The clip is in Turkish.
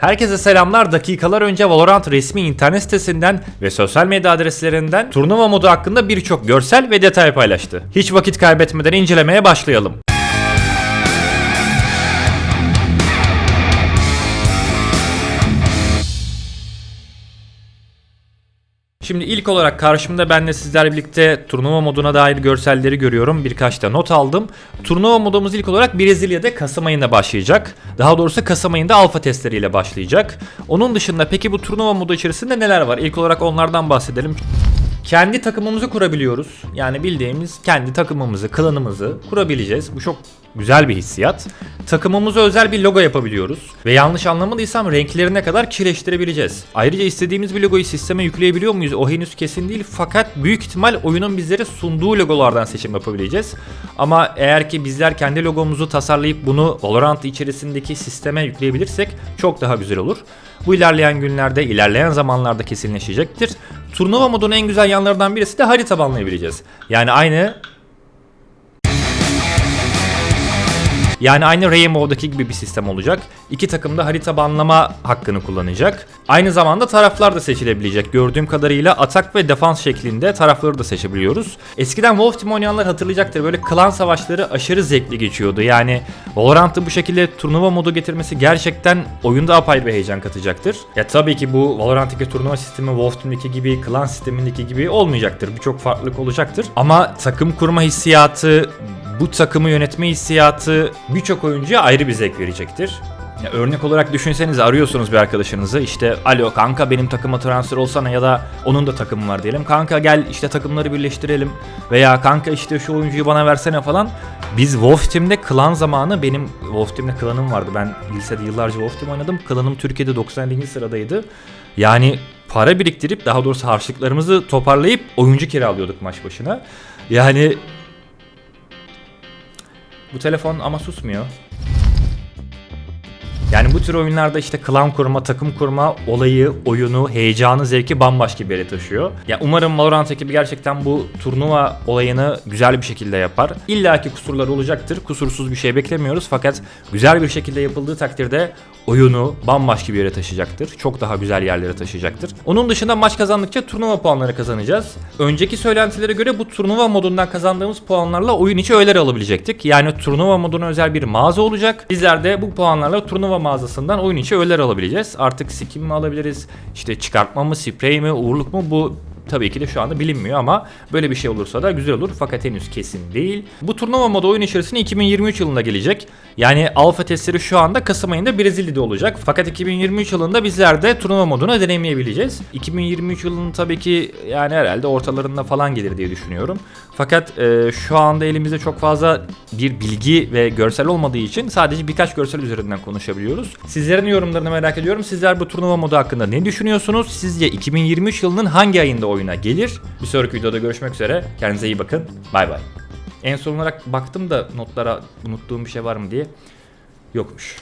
Herkese selamlar. Dakikalar önce Valorant resmi internet sitesinden ve sosyal medya adreslerinden turnuva modu hakkında birçok görsel ve detay paylaştı. Hiç vakit kaybetmeden incelemeye başlayalım. Şimdi ilk olarak karşımda ben de sizlerle birlikte turnuva moduna dair görselleri görüyorum. Birkaç da not aldım. Turnuva modumuz ilk olarak Brezilya'da Kasım ayında başlayacak. Daha doğrusu Kasım ayında alfa testleriyle başlayacak. Onun dışında peki bu turnuva modu içerisinde neler var? İlk olarak onlardan bahsedelim. Kendi takımımızı kurabiliyoruz. Yani bildiğimiz kendi takımımızı, klanımızı kurabileceğiz. Bu çok güzel bir hissiyat. Takımımıza özel bir logo yapabiliyoruz. Ve yanlış anlamadıysam renklerine kadar kireçtirebileceğiz. Ayrıca istediğimiz bir logoyu sisteme yükleyebiliyor muyuz? O henüz kesin değil. Fakat büyük ihtimal oyunun bizlere sunduğu logolardan seçim yapabileceğiz. Ama eğer ki bizler kendi logomuzu tasarlayıp bunu Valorant içerisindeki sisteme yükleyebilirsek çok daha güzel olur. Bu ilerleyen günlerde, ilerleyen zamanlarda kesinleşecektir. Turnuva modunun en güzel yanlarından birisi de harita banlayabileceğiz. Yani aynı Yani aynı Rainbow'daki gibi bir sistem olacak. İki takım da harita banlama hakkını kullanacak. Aynı zamanda taraflar da seçilebilecek. Gördüğüm kadarıyla atak ve defans şeklinde tarafları da seçebiliyoruz. Eskiden Wolf Team oynayanlar hatırlayacaktır. Böyle klan savaşları aşırı zevkli geçiyordu. Yani Valorant'ın bu şekilde turnuva modu getirmesi gerçekten oyunda apayrı bir heyecan katacaktır. Ya tabii ki bu Valorant'taki turnuva sistemi Wolf Team'deki gibi, klan sistemindeki gibi olmayacaktır. Birçok farklılık olacaktır. Ama takım kurma hissiyatı, bu takımı yönetme hissiyatı birçok oyuncuya ayrı bir zevk verecektir. Ya örnek olarak düşünseniz arıyorsunuz bir arkadaşınızı işte alo kanka benim takıma transfer olsana ya da onun da takımı var diyelim. Kanka gel işte takımları birleştirelim veya kanka işte şu oyuncuyu bana versene falan. Biz Wolf Team'de klan zamanı benim Wolf Team'de klanım vardı. Ben lisede yıllarca Wolf Team oynadım. Klanım Türkiye'de 97. sıradaydı. Yani para biriktirip daha doğrusu harçlıklarımızı toparlayıp oyuncu kiralıyorduk maç başına. Yani bu telefon ama susmuyor. Yani bu tür oyunlarda işte klan kurma, takım kurma olayı, oyunu, heyecanı, zevki bambaşka bir yere taşıyor. Ya umarım Valorant ekibi gerçekten bu turnuva olayını güzel bir şekilde yapar. İlla ki kusurlar olacaktır. Kusursuz bir şey beklemiyoruz fakat güzel bir şekilde yapıldığı takdirde oyunu bambaşka bir yere taşıyacaktır. Çok daha güzel yerlere taşıyacaktır. Onun dışında maç kazandıkça turnuva puanları kazanacağız. Önceki söylentilere göre bu turnuva modundan kazandığımız puanlarla oyun içi öğeler alabilecektik. Yani turnuva moduna özel bir mağaza olacak. Bizler de bu puanlarla turnuva mağazasından oyun içi öğeler alabileceğiz. Artık skin mi alabiliriz? İşte çıkartma mı, sprey mi, uğurluk mu bu Tabii ki de şu anda bilinmiyor ama böyle bir şey olursa da güzel olur fakat henüz kesin değil. Bu turnuva modu oyun içerisinde 2023 yılında gelecek. Yani alfa testleri şu anda Kasım ayında Brezilya'da olacak. Fakat 2023 yılında bizler de turnuva modunu deneyimleyebileceğiz. 2023 yılının tabii ki yani herhalde ortalarında falan gelir diye düşünüyorum. Fakat e, şu anda elimizde çok fazla bir bilgi ve görsel olmadığı için sadece birkaç görsel üzerinden konuşabiliyoruz. Sizlerin yorumlarını merak ediyorum. Sizler bu turnuva modu hakkında ne düşünüyorsunuz? Sizce 2023 yılının hangi ayında oyuna gelir? Bir sonraki videoda görüşmek üzere. Kendinize iyi bakın. Bay bay. En son olarak baktım da notlara unuttuğum bir şey var mı diye. Yokmuş.